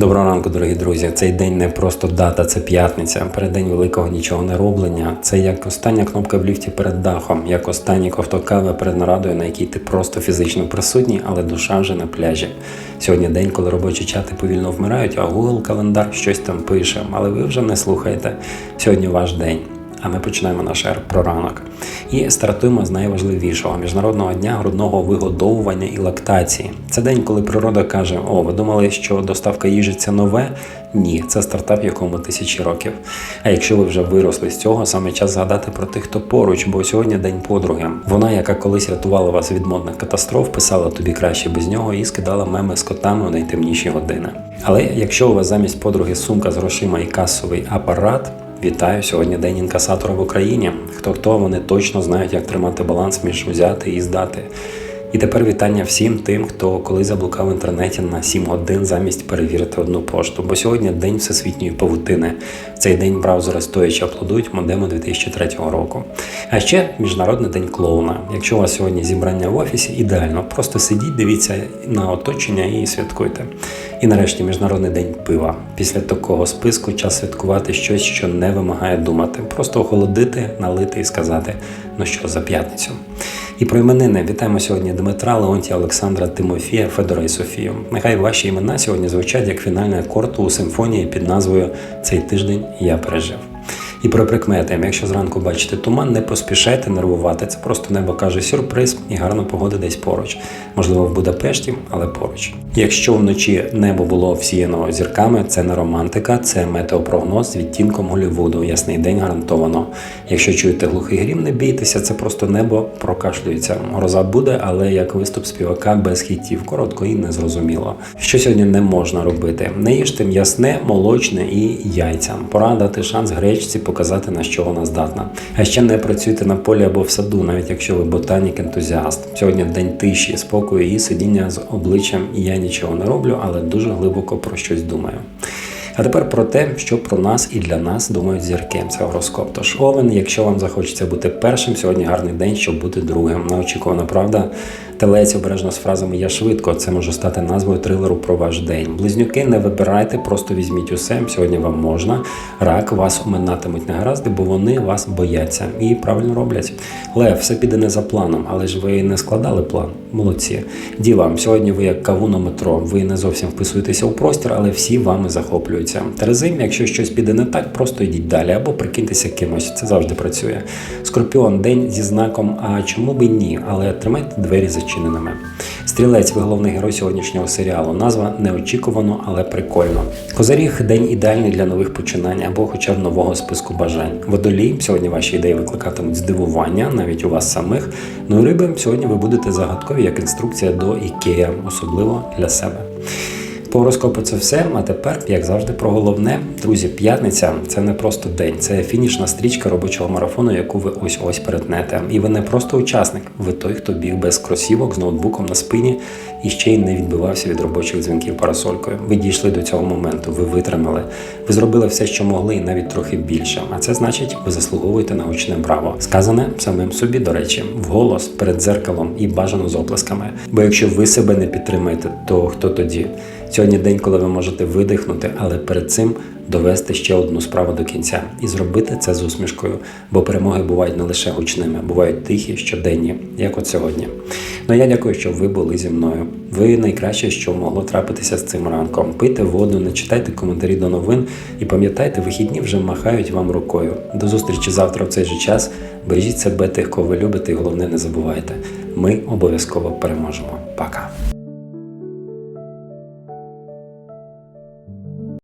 Доброго ранку, дорогі друзі. Цей день не просто дата, це п'ятниця. Переддень великого нічого не роблення. Це як остання кнопка в ліфті перед дахом, як останній ковток кави перед нарадою, на якій ти просто фізично присутній, але душа вже на пляжі. Сьогодні день, коли робочі чати повільно вмирають, а Google календар щось там пише, але ви вже не слухаєте. Сьогодні ваш день. А ми починаємо наш ер про ранок. І стартуємо з найважливішого міжнародного дня грудного вигодовування і лактації. Це день, коли природа каже: О, ви думали, що доставка їжі це нове? Ні, це стартап, якому тисячі років. А якщо ви вже виросли з цього, саме час згадати про тих, хто поруч, бо сьогодні день подруги. Вона, яка колись рятувала вас від модних катастроф, писала тобі краще без нього і скидала меми з котами у найтемніші години. Але якщо у вас замість подруги сумка з грошима і касовий апарат. Вітаю сьогодні день інкасатора в Україні. Хто хто вони точно знають, як тримати баланс між взяти і здати. І тепер вітання всім тим, хто коли заблукав в інтернеті на 7 годин замість перевірити одну пошту. Бо сьогодні день всесвітньої павутини. В цей день браузери стоячи аплодують модему 2003 року. А ще міжнародний день клоуна. Якщо у вас сьогодні зібрання в офісі, ідеально. Просто сидіть, дивіться на оточення і святкуйте. І нарешті міжнародний день пива. Після такого списку час святкувати щось, що не вимагає думати. Просто охолодити, налити і сказати: ну що за п'ятницю. І про іменини вітаємо сьогодні Дмитра, Леонтія, Олександра, Тимофія, Федора і Софію. Нехай ваші імена сьогодні звучать як фінальний акорд у симфонії під назвою Цей тиждень я пережив. І про прикмети, якщо зранку бачите туман, не поспішайте нервувати. Це просто небо каже сюрприз і гарна погода десь поруч. Можливо, в Будапешті, але поруч. Якщо вночі небо було всіяно зірками, це не романтика, це метеопрогноз з відтінком Голлівуду. Ясний день гарантовано. Якщо чуєте глухий грім, не бійтеся, це просто небо прокашлюється. Гроза буде, але як виступ співака без хітів, коротко і незрозуміло. Що сьогодні не можна робити? Не їжте м'ясне, молочне і яйця. Пора дати шанс гречці показати на що вона здатна. А ще не працюйте на полі або в саду, навіть якщо ви ботанік ентузіаст. Сьогодні день тиші, спокою і сидіння з обличчям. Я нічого не роблю, але дуже глибоко про щось думаю. А тепер про те, що про нас і для нас думають зірки. Це гороскоп. Тож овен, якщо вам захочеться бути першим, сьогодні гарний день, щоб бути другим. Неочікувана правда. Телець обережно з фразами Я швидко. Це може стати назвою трилеру про ваш день. Близнюки не вибирайте, просто візьміть усе. Сьогодні вам можна. Рак вас оминатимуть негаразди, бо вони вас бояться і правильно роблять. Лев, все піде не за планом, але ж ви не складали план. Молодці. Діва, сьогодні ви як каву на метро. Ви не зовсім вписуєтеся у простір, але всі вами захоплюються. Терези, якщо щось піде не так, просто йдіть далі або прикиньтеся кимось. Це завжди працює. Скорпіон, день зі знаком. А чому би ні? Але тримайте двері зачиненими. Стрілець, ви головний герой сьогоднішнього серіалу. Назва неочікувано, але прикольно. Козаріг день ідеальний для нових починань або хоча б нового списку бажань. Водолій, сьогодні ваші ідеї викликатимуть здивування, навіть у вас самих. Ну і риби, сьогодні ви будете загадкові як інструкція до Ікея, особливо для себе. По гороскопу це все. А тепер, як завжди, про головне. Друзі, п'ятниця це не просто день, це фінішна стрічка робочого марафону, яку ви ось ось перетнете. І ви не просто учасник, ви той, хто біг без кросівок з ноутбуком на спині і ще й не відбивався від робочих дзвінків парасолькою. Ви дійшли до цього моменту, ви витримали, ви зробили все, що могли, і навіть трохи більше. А це значить, ви заслуговуєте на гучне браво. Сказане самим собі, до речі, вголос перед дзеркалом і бажано з оплесками. Бо якщо ви себе не підтримаєте, то хто тоді? Сьогодні день, коли ви можете видихнути, але перед цим довести ще одну справу до кінця і зробити це з усмішкою, бо перемоги бувають не лише гучними, бувають тихі, щоденні, як от сьогодні. Ну я дякую, що ви були зі мною. Ви найкраще, що могло трапитися з цим ранком. Пийте воду, не читайте коментарі до новин і пам'ятайте, вихідні вже махають вам рукою. До зустрічі завтра в цей же час. Бережіть себе тих, кого ви любите, і головне не забувайте. Ми обов'язково переможемо. Пока.